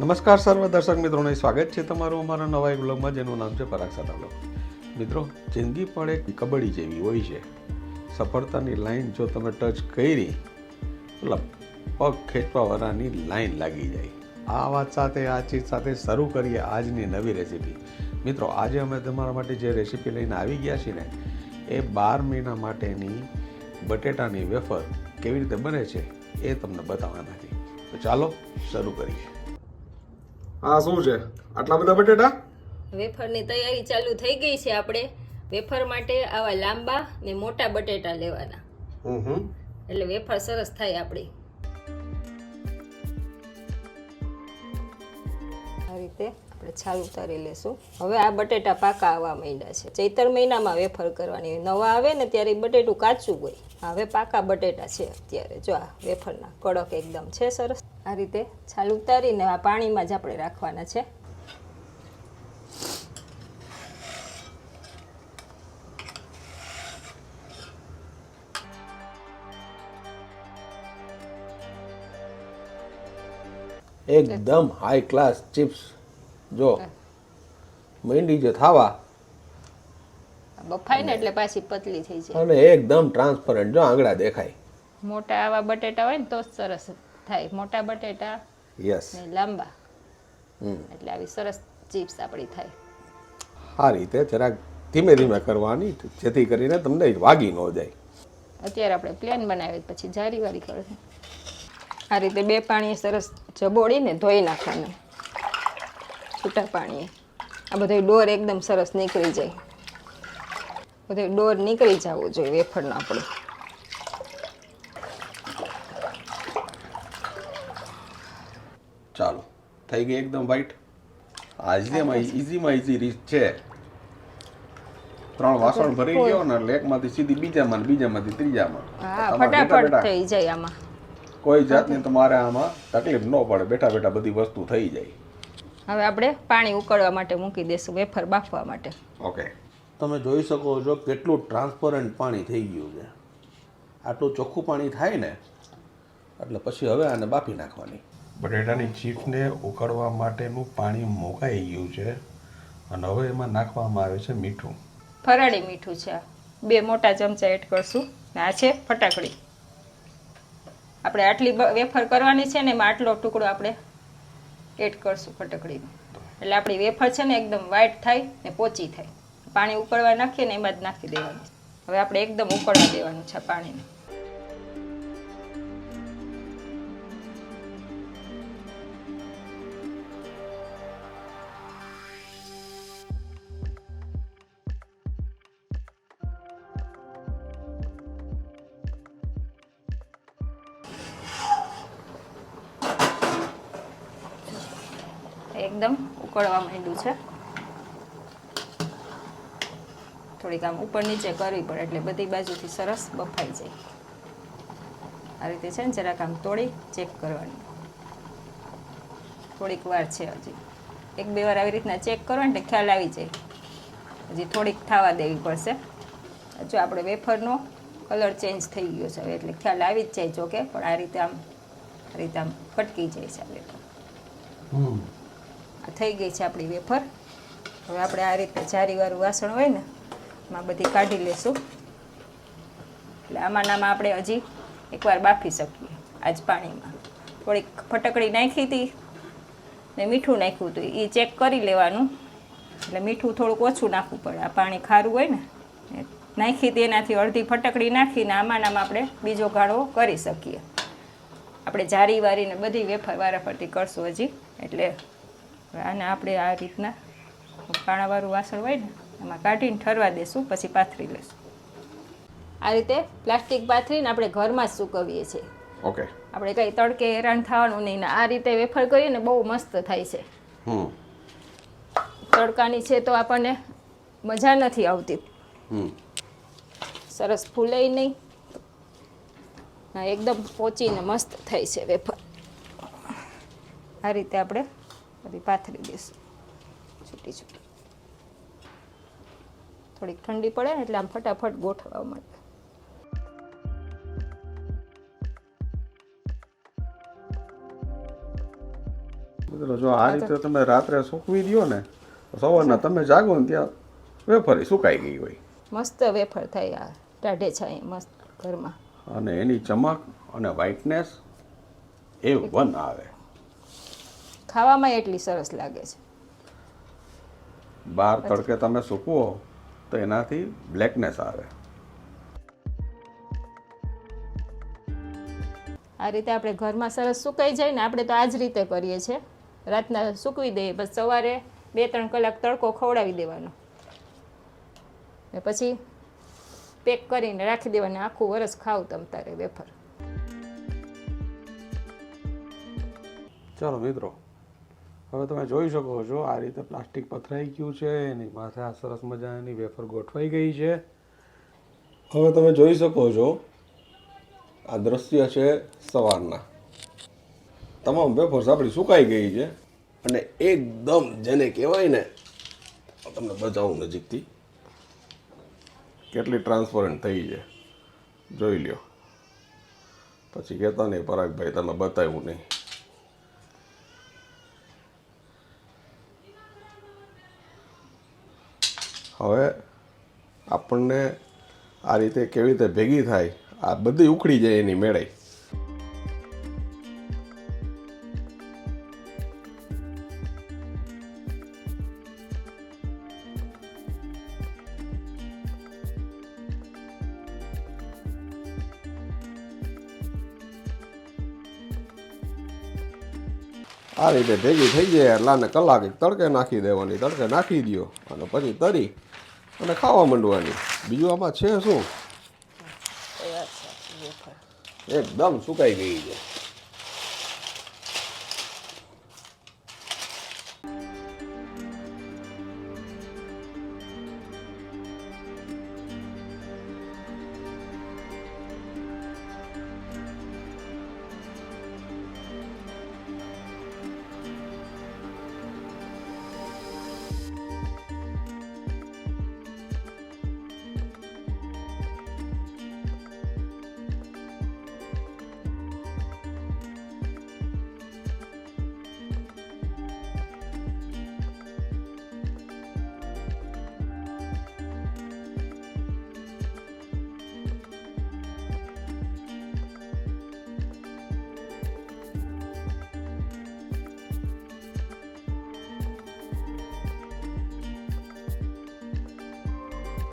નમસ્કાર સર્વ દર્શક મિત્રોને, સ્વાગત છે તમારું અમારા નવા એક બ્લોગમાં જેનું નામ છે પરાગ બ્લોગ મિત્રો, જિંદગી પણ એક કબડ્ડી જેવી હોય છે. સફળતાની લાઈન જો તમે ટચ કરી મતલબ પગ ખેંચવાવાળાની લાઈન લાગી જાય. આ વાત સાથે, આ ચીજ સાથે શરૂ કરીએ આજની નવી રેસીપી મિત્રો, આજે અમે તમારા માટે જે રેસીપી લઈને આવી ગયા છીએ ને, એ બાર મહિના માટેની બટેટાની વેફર કેવી રીતે બને છે, એ તમને બતાવવાના છે તો ચાલો, શરૂ કરીએ. આ શું છે? આટલા બધા બટેટા? વેફરની તૈયારી ચાલુ થઈ ગઈ છે આપણે. વેફર માટે આવા લાંબા ને મોટા બટેટા લેવાના. એટલે વેફર સરસ થાય આપણી. આ રીતે આપણે છાલ ઉતારી લેશું. હવે આ બટેટા પાકા આવવા માંડ્યા છે. ચૈતર મહિનામાં વેફર કરવાની. નવા આવે ને ત્યારે બટેટું કાચું હોય. હવે પાકા બટેટા છે અત્યારે. જો આ વેફરના કડક એકદમ છે સરસ. આ રીતે છાલ ઉતારીને આ પાણીમાં જ આપણે રાખવાના છે. એકદમ હાઈ ક્લાસ ચિપ્સ જો માંડી જે થાવા બફાય ને એટલે પાછી પતલી થઈ જાય. અને એકદમ ટ્રાન્સપરન્ટ જો આંગળા દેખાય. મોટા આવા બટેટા હોય ને તો સરસ થાય. મોટા બટેટા યસ ને લાંબા. હમ. એટલે આવી સરસ ચિપ્સ આપણી થાય. આ રીતે જરાક ધીમે ધીમે કરવાની જેથી કરીને તમને વાગી ન જાય. અત્યારે આપણે પ્લેન બનાવી પછી જારી વારી કરશું. આ રીતે બે પાણીએ સરસ જબોડીને ધોઈ નાખવાનું. છૂટા પાણીએ. આ બધો ડોર એકદમ સરસ નીકળી જાય. બધો ડોર નીકળી જવો જોઈએ વેફરનો આપણે. ચાલો. થઈ ગઈ એકદમ વ્હાઈટ આજનીમાં ઇઝીમાં ઇઝી રીત છે. ત્રણ વાસણ ભરી ગયો ને એટલે એકમાંથી સીધી બીજામાં બીજામાંથી ત્રીજામાં. ફટાફટ થઈ જાય આમાં. કોઈ જાતની તમારે આમાં તકલીફ ન પડે. બેઠા બેઠા બધી વસ્તુ થઈ જાય. હવે આપણે પાણી ઉકળવા માટે મૂકી દેશું વેફર બાફવા માટે. ઓકે. તમે જોઈ શકો છો કેટલું ટ્રાન્સપરન્ટ પાણી થઈ ગયું છે. આટલું ચોખ્ખું પાણી થાય ને એટલે પછી હવે આને બાફી નાખવાની. બટેટાની ચીપને ઉકળવા માટેનું પાણી મોકાઈ ગયું છે અને હવે એમાં નાખવામાં આવે છે મીઠું. ફરાળી મીઠું છે. બે મોટા ચમચા એડ કરશું. આ છે ફટાકડી. આપણે આટલી વેફર કરવાની છે ને એમાં આટલો ટુકડો આપણે એડ કરશું ફટકડીનો. એટલે આપણી વેફર છે ને એકદમ વ્હાઈટ થાય ને પોચી થાય. પાણી ઉકળવા નાખીએ ને એમાં જ નાખી દેવાનું. હવે આપણે એકદમ ઉકળવા દેવાનું છે પાણીને. એકદમ ઉકળવા માંડ્યું છે. થોડીક આમ ઉપર નીચે કરવી પડે એટલે બધી બાજુથી સરસ બફાઈ જાય. આ રીતે છે ને જરાક આમ તોડી ચેક કરવાની. થોડીક વાર છે હજી. એક બે વાર આવી રીતના ચેક કરો ને એટલે ખ્યાલ આવી જાય. હજી થોડીક થવા દેવી પડશે. જો આપણે વેફરનો કલર ચેન્જ થઈ ગયો છે હવે એટલે ખ્યાલ આવી જ જાય જોકે, પણ આ રીતે આમ, આ રીતે આમ ફટકી જાય છે આ વેફર. થઈ ગઈ છે આપણી વેફર. હવે આપણે આ રીતે જારીવાળું વાસણ હોય ને, એમાં બધી કાઢી લેશું. એટલે આમાં નામાં આપણે હજી એકવાર બાફી શકીએ આજ પાણીમાં. થોડીક ફટકડી નાખી હતી ને મીઠું નાખ્યું હતું. એ ચેક કરી લેવાનું. એટલે મીઠું થોડુંક ઓછું નાખવું પડે. આ પાણી ખારું હોય ને નાખી હતી, એનાથી અડધી ફટકડી નાખીને આમાં નામાં આપણે બીજો ગાળો કરી શકીએ. આપણે જારી વારીને બધી વેફર વારાફરતી કરશું હજી. એટલે આને આપણે આ રીતના કાણાવાળું વાસણ હોય ને એમાં કાઢીને ઠરવા દેશું પછી પાથરી લેશું આ રીતે પ્લાસ્ટિક પાથરીને આપણે ઘરમાં જ સૂકવીએ છીએ. ઓકે. આપણે કંઈ તડકે હેરાન થવાનું નહીં આ રીતે વેફર કરીએ ને બહુ મસ્ત થાય છે. હમ. તડકાની છે તો આપણને મજા નથી આવતી. સરસ ફૂલે નહીં. એકદમ પોચીને મસ્ત થાય છે વેફર. આ રીતે આપણે બધી પાથરી દઈશું. છૂટી છૂટી. થોડીક ઠંડી પડે ને એટલે આમ ફટાફટ ગોઠવવા માટે જો આ રીતે તમે રાત્રે સૂકવી દો ને સવારના તમે જાગો ને ત્યાં વેફરી સુકાઈ ગઈ હોય. મસ્ત વેફર થાય આ ટાઢે છાય મસ્ત ઘરમાં. અને એની ચમક અને વ્હાઇટનેસ એ વન આવે. ખાવામાં એટલી સરસ લાગે છે. બહાર તડકે તમે સૂકવો તો એનાથી બ્લેકનેસ આવે. આ રીતે આપણે ઘરમાં સરસ સુકાઈ જાય ને આપણે તો આ જ રીતે કરીએ છીએ. રાતના સૂકવી દઈએ બસ સવારે બે ત્રણ કલાક તડકો ખવડાવી દેવાનો. ને પછી પેક કરીને રાખી દેવાને આખું વરસ ખાવ તમ તારે વેફર. ચાલો મિત્રો હવે તમે જોઈ શકો છો, આ રીતે પ્લાસ્ટિક પથરાઈ ગયું છે, એની માથે આ સરસ મજાની વેફર ગોઠવાઈ ગઈ છે. હવે તમે જોઈ શકો છો, આ દ્રશ્ય છે સવારના. તમામ વેફર્સ આપણી સુકાઈ ગઈ છે અને એકદમ જેને કહેવાય ને તમને બચાવું નજીકથી, કેટલી ટ્રાન્સપરન્ટ થઈ છે. જોઈ લ્યો. પછી કહેતા નહીં, પરાગભાઈ, તમે બતાવ્યું નહીં. હવે આપણને આ રીતે કેવી રીતે ભેગી થાય, આ બધી ઉખડી જાય એની મેળે. આ રીતે ભેગી થઈ જાય, એટલે આને કલાક તડકે નાખી દેવાની, તડકે નાખી દો અને પછી તરી. અને ખાવા માંડવાની. બીજું આમાં છે શું? એકદમ સુકાઈ ગઈ છે.